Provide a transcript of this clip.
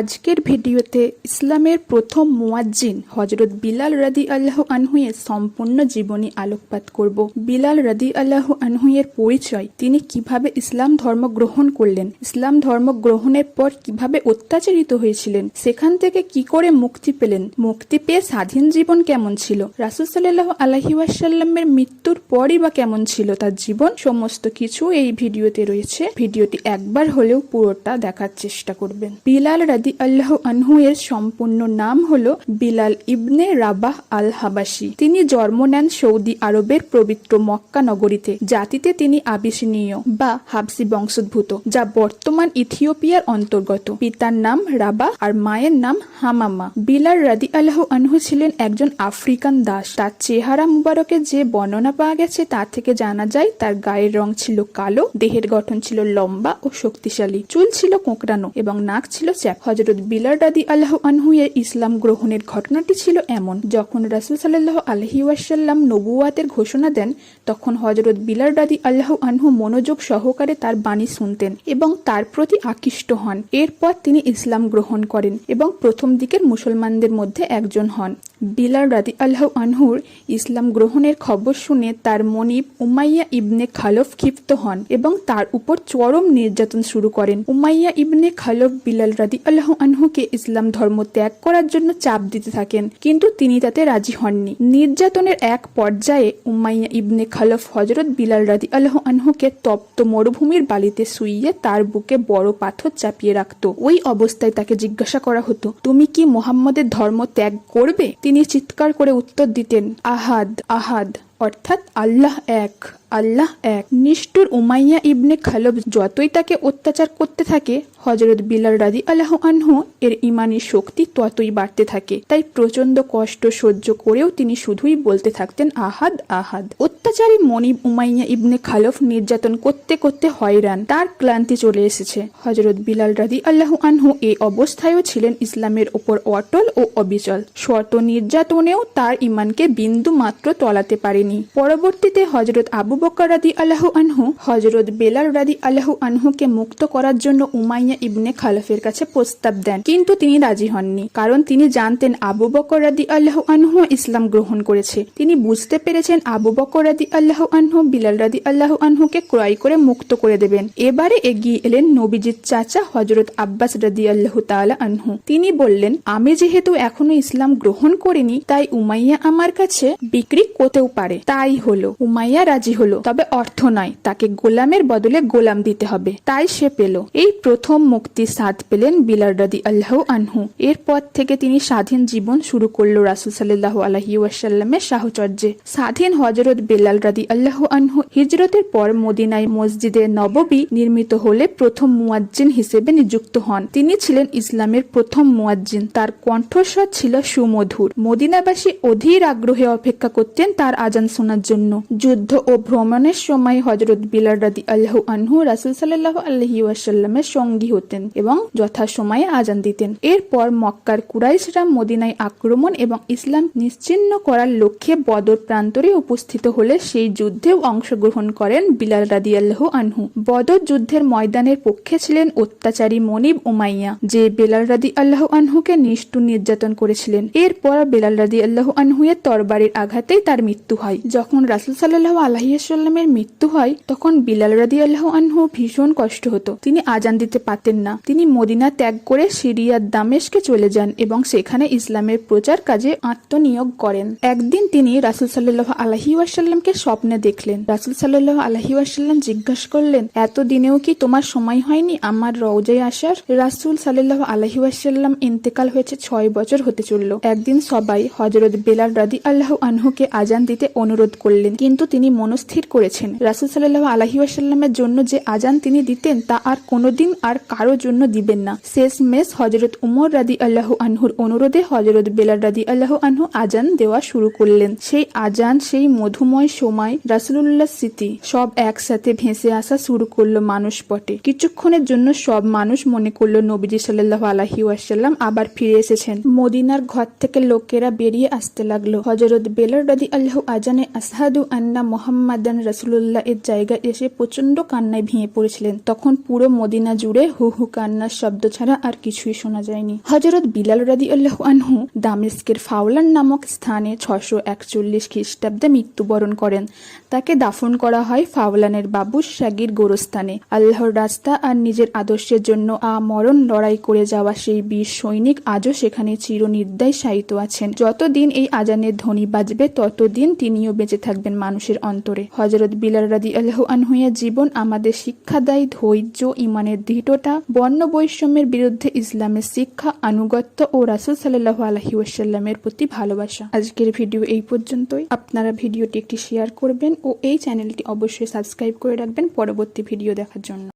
আজকের ভিডিওতে ইসলামের প্রথম মুয়াজ্জিন হজরত বিলাল রাদি আল্লাহ আনহুয়ের সম্পূর্ণ জীবনী আলোকপাত করব। বিলাল রাদি আল্লাহ আনহুয়ের পরিচয়, তিনি কীভাবে ইসলাম ধর্ম গ্রহণ করলেন, ইসলাম ধর্ম গ্রহণের পর কীভাবে অত্যাচারিত হয়েছিলেন, সেখান থেকে কি করে মুক্তি পেলেন, মুক্তি পেয়ে স্বাধীন জীবন কেমন ছিল, রাসুল সাল্লাহ আলহি ওয়াসাল্লামের মৃত্যুর পরই বা কেমন ছিল তার জীবন, সমস্ত কিছু এই ভিডিওতে রয়েছে। ভিডিওটি একবার হলেও পুরোটা দেখার চেষ্টা করবেন। বিলাল রাদি আল্লাহ আনহু এর সম্পূর্ণ নাম হল বিলাল ইবনে রাবাহ আল হাবাসি তিনি জন্ম নেন সৌদি আরবের পবিত্র মক্কা নগরীতে। জাতিতে তিনি আবিসিনীয় বা হাবসি বংশোদ্ভূত, যা বর্তমান ইথিওপিয়ার অন্তর্গত। পিতার নাম রাবা আর মায়ের নাম হামামা। বিলাল রাদি আল্লাহ আনহু ছিলেন একজন আফ্রিকান দাস। তার চেহারা মুবারকের যে বর্ণনা পাওয়া গেছে তা থেকে জানা যায়, তার গায়ের রং ছিল কালো, দেহের গঠন ছিল লম্বা ও শক্তিশালী। চুল ছিল কোঁকড়ানো এবং নাক ছিল চ্যাপ। হজরত বিলার রাদি আল্লাহ আনহু এর ইসলাম গ্রহণের ঘটনাটি ছিল এমন, যখন রাসুল সাল্লাহ আলহি ওয়াসাল্লাম নবুয়াতের ঘোষণা দেন, তখন হজরত বিলার রাদি আল্লাহ আনহু মনোযোগ সহকারে তার বাণী শুনতেন এবং তার প্রতি আকৃষ্ট হন। এরপর তিনি ইসলাম গ্রহণ করেন এবং প্রথম দিকের মুসলমানদের মধ্যে একজন হন। বিলাল রাদি আল্লাহ আনহুর ইসলাম গ্রহণের খবর শুনে তার মনিব উমাইয়া ইবনে খালফ ক্ষিপ্ত হন এবং তার উপর চরম নির্যাতন শুরু করেন। উমাইয়া ইবনে খালফ বিলাল রাদি আল্লাহ আনহুকে ইসলাম ধর্ম ত্যাগ করার জন্য চাপ দিতে থাকেন, কিন্তু তিনি তাতে রাজি হননি। নির্যাতনের এক পর্যায়ে উমাইয়া ইবনে খালফ হজরত বিলাল রাদি আল্লাহ আনহুকে তপ্ত মরুভূমির বালিতে শুইয়ে তার বুকে বড় পাথর চাপিয়ে রাখত। ওই অবস্থায় তাকে জিজ্ঞাসা করা হতো, তুমি কি মোহাম্মদের ধর্ম ত্যাগ করবে? তিনি চিৎকার করে উত্তর দিতেন আহাদ আহাদ অর্থাৎ আল্লাহ এক। আল্লাহ এক। নিষ্ঠুর উমাইয়া ইবনে খালব যতই তাকে অত্যাচার করতে থাকে হজরত বিলাল রাদি আল্লাহ আনহু এর ইমানি শক্তি ততই বাড়তে থাকে। তাই প্রচণ্ড কষ্ট সহ্য করেও তিনি শুধুই বলতে থাকতেন, আহাদ আহাদ। অত্যাচারী মনিব উমাইয়া ইবনে খালফ নির্যাতন করতে করতে হয়রান। তার ক্লান্তি চলে এসেছে। হজরত বিলাল রাদি আল্লাহ আনহু এই অবস্থায়ও ছিলেন ইসলামের ওপর অটল ও অবিচল। শত নির্যাতনেও তার ইমানকে বিন্দু মাত্র তলাতে পারেনি। পরবর্তীতে হজরত আবু বকর রাদি আল্লাহ আনহু হজরত বেলাল রাদি আল্লাহ আনহুকে মুক্ত করার জন্য উমাইয়া ইবনে খালফের কাছে প্রস্তাব দেন। কিন্তু তিনি রাজি হননি, কারণ তিনি জানতেন আবু বকর রাদি আল্লাহ আনহু ইসলাম গ্রহণ করেছে। তিনি বুঝতে পেরেছেন আবু বকর রাদি আল্লাহ আনহু বিলাল রাদি আল্লাহ আনহুকে ক্রয় করে মুক্ত করে দেবেন। এবারে এগিয়ে এলেন নবীজির চাচা হজরত আব্বাস রাদি আল্লাহ তাআলা আনহু। তিনি বললেন, আমি যেহেতু এখনও ইসলাম গ্রহণ করিনি, তাই উমাইয়া আমার কাছে বিক্রি করতেও পারে। তাই হলো, উমাইয়া রাজি হলো। তবে অর্থ নয় তাকে গোলামের বদলে গোলাম দিতে হবে। তাই সে পেল। এই প্রথম মুক্তি স্বাদ পেলেন বিলাল রাদি আল্লাহ আনহু। এরপর থেকে তিনি স্বাধীন জীবন শুরু করল রাসুল সাল্লাহ আলহি ওয়াসাল্লামের সাহচর্যে। স্বাধীন হজরত বেলাল রাদি আল্লাহ আনহু হিজরতের পর মদিনায় মসজিদে নববী নির্মিত হলে প্রথম মুয়াজ্জিন হিসেবে নিযুক্ত হন। তিনি ছিলেন ইসলামের প্রথম মুয়াজ্জিন। তার কণ্ঠস্বর ছিল সুমধুর। মদিনাবাসী অধীর আগ্রহে অপেক্ষা করতেন তার আজান শোনার জন্য। যুদ্ধ ও ভ্রমণের সময় হজরত বিলাল রাদি আল্লাহ আনহু রাসুল সাল্লাহ আলহি ওয়াসাল্লামের সঙ্গী হতেন এবং যথাসময়ে আজান দিতেন। এরপর মক্কার কুরাইশরা মদিনায় আক্রমণ এবং ইসলাম নিশ্চিন্ন করার লক্ষ্যে বদর প্রান্তরে উপস্থিত হলে সেই যুদ্ধেও অংশগ্রহণ করেন বিলাল রাদি আল্লাহ আনহু। বদর যুদ্ধের ময়দানের পক্ষে ছিলেন অত্যাচারী মনিব উমাইয়া, যে বেলাল রাদি আল্লাহ আনহুকে নিষ্ঠুর নির্যাতন করেছিলেন। এরপর বেলাল রাদি আল্লাহ আনহুয়ের তরবারির আঘাতেই তার মৃত্যু হয়। যখন রাসুল সাল্লাহ আলহিসাল্লামের মৃত্যু হয় তখন বিলাল রাদি আল্লাহ আনহু ভীষণ কষ্ট হতো। তিনি আজান দিতে পারতেন না। তিনি মদিনা ত্যাগ করে সিরিয়ার দামেশকে চলে যান এবং সেখানে ইসলামের প্রচার কাজে আত্মনিয়োগ করেন। একদিন তিনি রাসুল সাল্লাহ আলহি ওয়াসাল্লামকে স্বপ্নে দেখলেন। রাসুল সাল্লাহ আলহি ওয়াসাল্লাম জিজ্ঞাসা করলেন, এত দিনেও কি তোমার সময় হয়নি? আমার রওজায় আসার? রাসুল সাল্লাহ আলহি ওয়াসাল্লাম ইন্তেকাল হয়েছে ছয় বছর হতে চলল। একদিন সবাই হজরত বেলাল রাদি আল্লাহ আনহুকে আজান দিতে অনুরোধ করলেন, কিন্তু তিনি মনস্থির করেছেন। রাসুল সাল্লাহ আলহি আসাল্লামের জন্য যে আজান তিনি দিতেন, তা আর কোনোদিন আর কারও জন্য দিবেন না। শেষ মেস হজরত উমর রাদি আল্লাহ আনহুর অনুরোধে হজরত বেলাল রাদি আল্লাহ আনহু আজান দেওয়া শুরু করলেন। সেই আজান সেই মধুময় সময় রাসুল্লাহ স্মৃতি, সব একসাথে ভেসে আসা শুরু করল মানুষ পটে। কিছুক্ষণের জন্য সব মানুষ মনে করল নবীজি সাল্লাহ আলহি ওয়াসাল্লাম আবার ফিরে এসেছেন। মদিনার ঘর থেকে লোকেরা বেরিয়ে আসতে লাগল। হজরত বেলাল রাদি আল্লাহ আজানে আসহাদু আন্না মোহাম্মদ আদান রাসুলুল্লাহ এর জায়গায় এসে প্রচণ্ড কান্নায় ভেঙে পড়েছিলেন। তখন পুরো মদিনা জুড়ে হু হু কান্নার শব্দ ছাড়া আর কিছুই শোনা যায়নি। হজরত বিলাল রাদি আল্লাহ আনহু দামেস্কের ফাউলান নামক স্থানে ছশো একচল্লিশ খ্রিস্টাব্দে মৃত্যুবরণ করেন। তাকে দাফন করা হয় ফাউলানের বাবু সাগির গোরস্থানে। আল্লাহর রাস্তা আর নিজের আদর্শের জন্য আমরণ লড়াই করে যাওয়া সেই বীর সৈনিক আজও সেখানে চিরনির্দয় শায়িত আছেন। যতদিন এই আজানের ধ্বনি বাজবে, ততদিন তিনিও বেঁচে থাকবেন মানুষের অন্তরে। হজরত বিলাল রাদি আল্লাহ আনহুয়ের জীবন আমাদের শিক্ষা দেয় ধৈর্য, ইমানের দৃঢ়তা বর্ণ বৈষম্যের বিরুদ্ধে ইসলামের শিক্ষা, আনুগত্য ও রাসুল সাল্লাহ আলহি ওয়াসাল্লামের প্রতি ভালোবাসা। আজকের ভিডিও এই পর্যন্তই। আপনারা ভিডিওটি একটি শেয়ার করবেন ও এই চ্যানেলটি অবশ্যই সাবস্ক্রাইব করে রাখবেন পরবর্তী ভিডিও দেখার জন্য।